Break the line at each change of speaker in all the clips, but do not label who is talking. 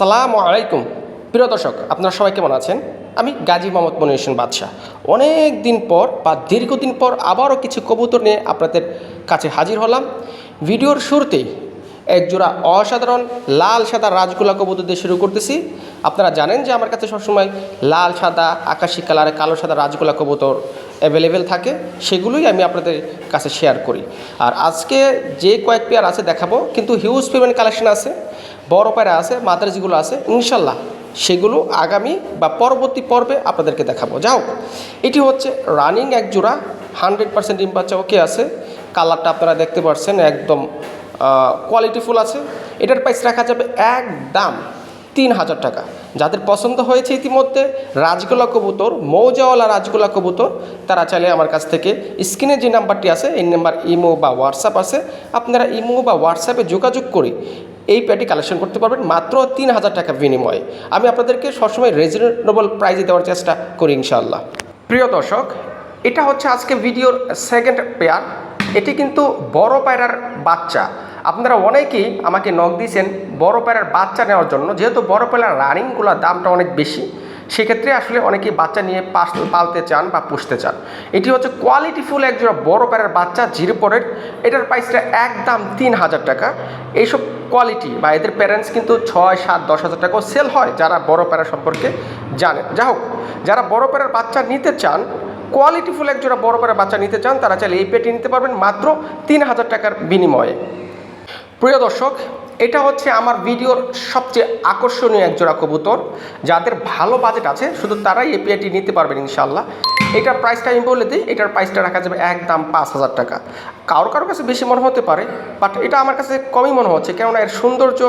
আসসালামু আলাইকুম। প্রিয় দর্শক, আপনারা সবাই কেমন আছেন? আমি গাজী মোহাম্মদ মনির হোসেন বাদশাহ। অনেক দিন পর বা দীর্ঘদিন পর আবারও কিছু কবুতর নিয়ে আপনাদের কাছে হাজির হলাম। ভিডিওর শুরুতেই একজোড়া অসাধারণ লাল সাদা রাজগোলা কবুতর দিয়ে শুরু করতেছি। আপনারা জানেন যে আমার কাছে সবসময় লাল সাদা, আকাশি কালারে, কালো সাদা রাজগোলা কবুতর অ্যাভেলেবেল থাকে। সেগুলোই আমি আপনাদের কাছে শেয়ার করি। আর আজকে যে কয়েক পেয়ার আছে দেখাবো, কিন্তু হিউজ পেমেন্ট কালেকশন আছে। বড় পায়রা আছে, মাদ্রাজ যেগুলো আছে, ইনশাল্লাহ সেগুলো আগামী বা পরবর্তী পর্বে আপনাদেরকে দেখাবো। যাও এটি হচ্ছে রানিং এক জোড়া হান্ড্রেড পার্সেন্ট ডিম বাচ্চা আছে। কালারটা আপনারা দেখতে পাচ্ছেন, একদম কোয়ালিটিফুল আছে। এটার প্রাইস রাখা যাবে একদম তিন হাজার টাকা। যাদের পছন্দ হয়েছে ইতিমধ্যে, রাজগোলা কবুতর, মৌজাওয়ালা রাজগোলা কবুতর, তারা চাইলে আমার কাছ থেকে স্ক্রিনে যে নাম্বারটি আছে, এই নাম্বার ইমো বা হোয়াটসঅ্যাপ আছে। আপনারা ইমো বা হোয়াটসঅ্যাপে যোগাযোগ করে এই প্যাটি কালেকশন করতে পারবেন মাত্র তিন হাজার টাকা বিনিময়ে। আমি আপনাদেরকে সবসময় রিজনেবল প্রাইজে দেওয়ার চেষ্টা করি ইনশাল্লাহ প্রিয় দর্শক, এটা হচ্ছে আজকে ভিডিওর সেকেন্ড পেয়ার এটি কিন্তু বড় পায়রার বাচ্চা। আপনারা অনেকেই আমাকে নখ দিয়েছেন বড় পায়রার বাচ্চা নেওয়ার জন্য। যেহেতু বড় পায়রার রানিংগুলোর দামটা অনেক বেশি, সেক্ষেত্রে আসলে অনেকেই বাচ্চা নিয়ে পাশ পালতে চান বা পুষতে চান। এটি হচ্ছে কোয়ালিটিফুল একজোড়া বড় প্যারের বাচ্চা জিরো পরের এটার প্রাইসটা একদম তিন হাজার টাকা। এইসব কোয়ালিটি বা এদের প্যারেন্টস কিন্তু ছয়, সাত, দশ হাজার টাকাও সেল হয় যারা বড় প্যারা সম্পর্কে জানেন। যা হোক, যারা বড় প্যারার বাচ্চা নিতে চান কোয়ালিটিফুল একজোড়া বড় প্যারার বাচ্চা নিতে চান, তারা চাইলে এই পেটি নিতে পারবেন মাত্র তিন হাজার টাকার বিনিময়ে। প্রিয় দর্শক, এটা হচ্ছে আমার ভিডিওর সবচেয়ে আকর্ষণীয় একজোড়া কবুতর। যাদের ভালো বাজেট আছে, শুধু তারাই এই পেয়ারটি নিতে পারবেন ইনশাল্লাহ এটার প্রাইসটা আমি বলে দিই, এটার প্রাইসটা রাখা যাবে একদম পাঁচ হাজার টাকা। কারোর কারোর কাছে বেশি মনে হতে পারে বাট এটা আমার কাছে কমই মনে হচ্ছে, কেননা এর সৌন্দর্য,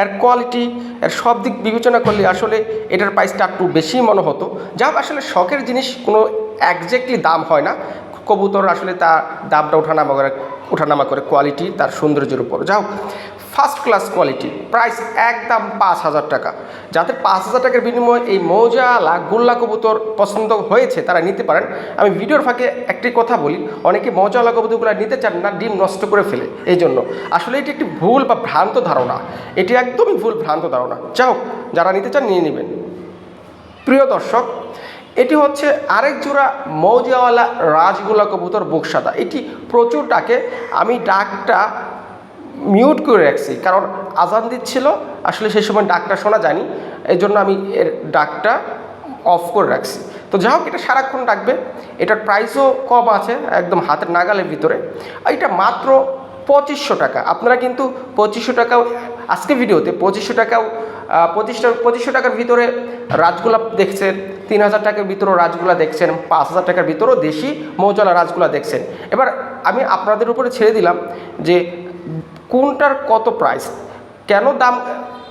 এর কোয়ালিটি এর সব দিক বিবেচনা করলে আসলে এটার প্রাইসটা একটু বেশি মনে হতো। যা আসলে শখের জিনিস কোনো একজ্যাক্টলি দাম হয় না। কবুতর আসলে তার দামটা ওঠানামা করে ওঠানামা করে কোয়ালিটি তার সৌন্দর্যের উপর। যাও ফার্স্ট ক্লাস কোয়ালিটি, প্রাইস একদম পাঁচ হাজার টাকা। যাদের পাঁচ হাজার টাকার বিনিময়ে এই মৌজালা গোল্লা কবুতর পছন্দ হয়েছে, তারা নিতে পারেন। আমি ভিডিওর ফাঁকে একটি কথা বলি, অনেকে মৌজালা কবুতরগুলো নিতে চান না, ডিম নষ্ট করে ফেলে। এই জন্য আসলে এটি একটি ভুল বা ভ্রান্ত ধারণা। এটি একদমই ভুল, ভ্রান্ত ধারণা। যাও যারা নিতে চান নিয়ে নেবেন। প্রিয় দর্শক, এটি হচ্ছে আরেক জোড়া মৌজিয়াওয়ালা রাজগোলা কবুতর বুকসাদা। এটি প্রচুর ডাকে। আমি ডাকটা মিউট করে রাখছি। কারণ আজান দিচ্ছিল, আসলে সেই সময় ডাকটা শোনা জানি এই জন্য আমি এর ডাকটা অফ করে রাখছি। তো যাই হোক, এটা সারাক্ষণ ডাকবে। এটার প্রাইসও কম আছে, একদম হাতের নাগালের ভিতরে। এটা মাত্র পঁচিশশো টাকা। আপনারা কিন্তু পঁচিশশো টাকাও, আজকে ভিডিওতে পঁচিশশো টাকাও পঁচিশটা, পঁচিশশো টাকার ভিতরে রাজগোলাপ দেখছেন, তিন হাজার টাকার ভিতরেও রাজগোলা দেখছেন, পাঁচ হাজার টাকার ভিতরেও দেশি মৌজলা রাজগোলা দেখছেন। এবার আমি আপনাদের উপরে ছেড়ে দিলাম যে কোনটার কত প্রাইস কেন দাম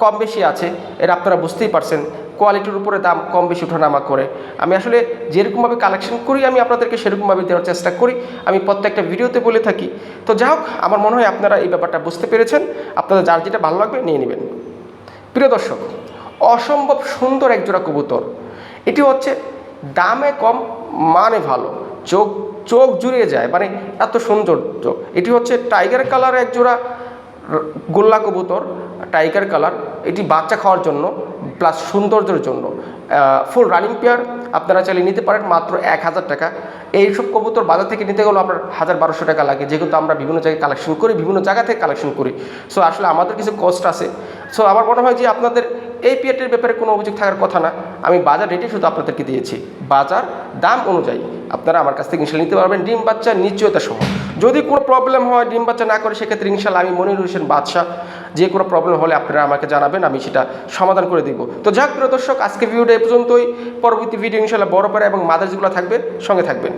কম বেশি আছে? এটা আপনারা বুঝতেই পারছেন। কোয়ালিটির উপরে দাম কম বেশি ওঠানামা করে। আমি আসলে যেরকমভাবে কালেকশন করি, আমি আপনাদেরকে সেরকমভাবে দেওয়ার চেষ্টা করি। আমি প্রত্যেকটা ভিডিওতে বলে থাকি। তো যাই হোক, আমার মনে হয় আপনারা এই ব্যাপারটা বুঝতে পেরেছেন। আপনাদের যার যেটা ভালো লাগবে নিয়ে নেবেন। প্রিয় দর্শক, অসম্ভব সুন্দর একজোড়া কবুতর। এটি হচ্ছে দামে কম মানে ভালো। চোখ চোখ জুড়িয়ে যায়। মানে এত সৌন্দর্য এটি হচ্ছে টাইগার কালার একজোড়া। গোল্লা কবুতর টাইগার কালার এটি বাচ্চা খাওয়ার জন্য প্লাস সৌন্দর্যের জন্য। ফুল রানিং পেয়ার আপনারা চাইলে নিতে পারেন মাত্র এক হাজার টাকা। এইসব কবুতর বাজার থেকে নিতে গেলেও আপনার হাজার বারোশো টাকা লাগে। যেহেতু আমরা বিভিন্ন জায়গায় কালেকশন করি, বিভিন্ন জায়গা থেকে কালেকশন করি। সো আসলে আমাদের কিছু কস্ট আছে। সো আমার মনে হয় যে আপনাদের এই পিয়ারটির ব্যাপারে কোনো অভিযোগ থাকার কথা না। আমি বাজার রেটে শুধু আপনাদেরকে দিয়েছি। বাজার দাম অনুযায়ী আপনারা আমার কাছ থেকে ইনশাল নিতে পারবেন। ডিম বাচ্চা নিশ্চয়তা সহ যদি কোনো প্রবলেম হয়, ডিম বাচ্চা না করে সেক্ষেত্রে ইনশাল আমি মনির হোসেন বাদশাহ যে কোনো প্রবলেম হলে আপনারা আমাকে জানাবেন, আমি সেটা সমাধান করে দিব। তো যাক, প্রিয় দর্শক আজকে ভিডিওটা এ পর্যন্তই। পরবর্তী ভিডিও ইনশাল্লাহ বড় পাড়া এবং মাদার্সগুলো থাকবে। সঙ্গে থাকবেন।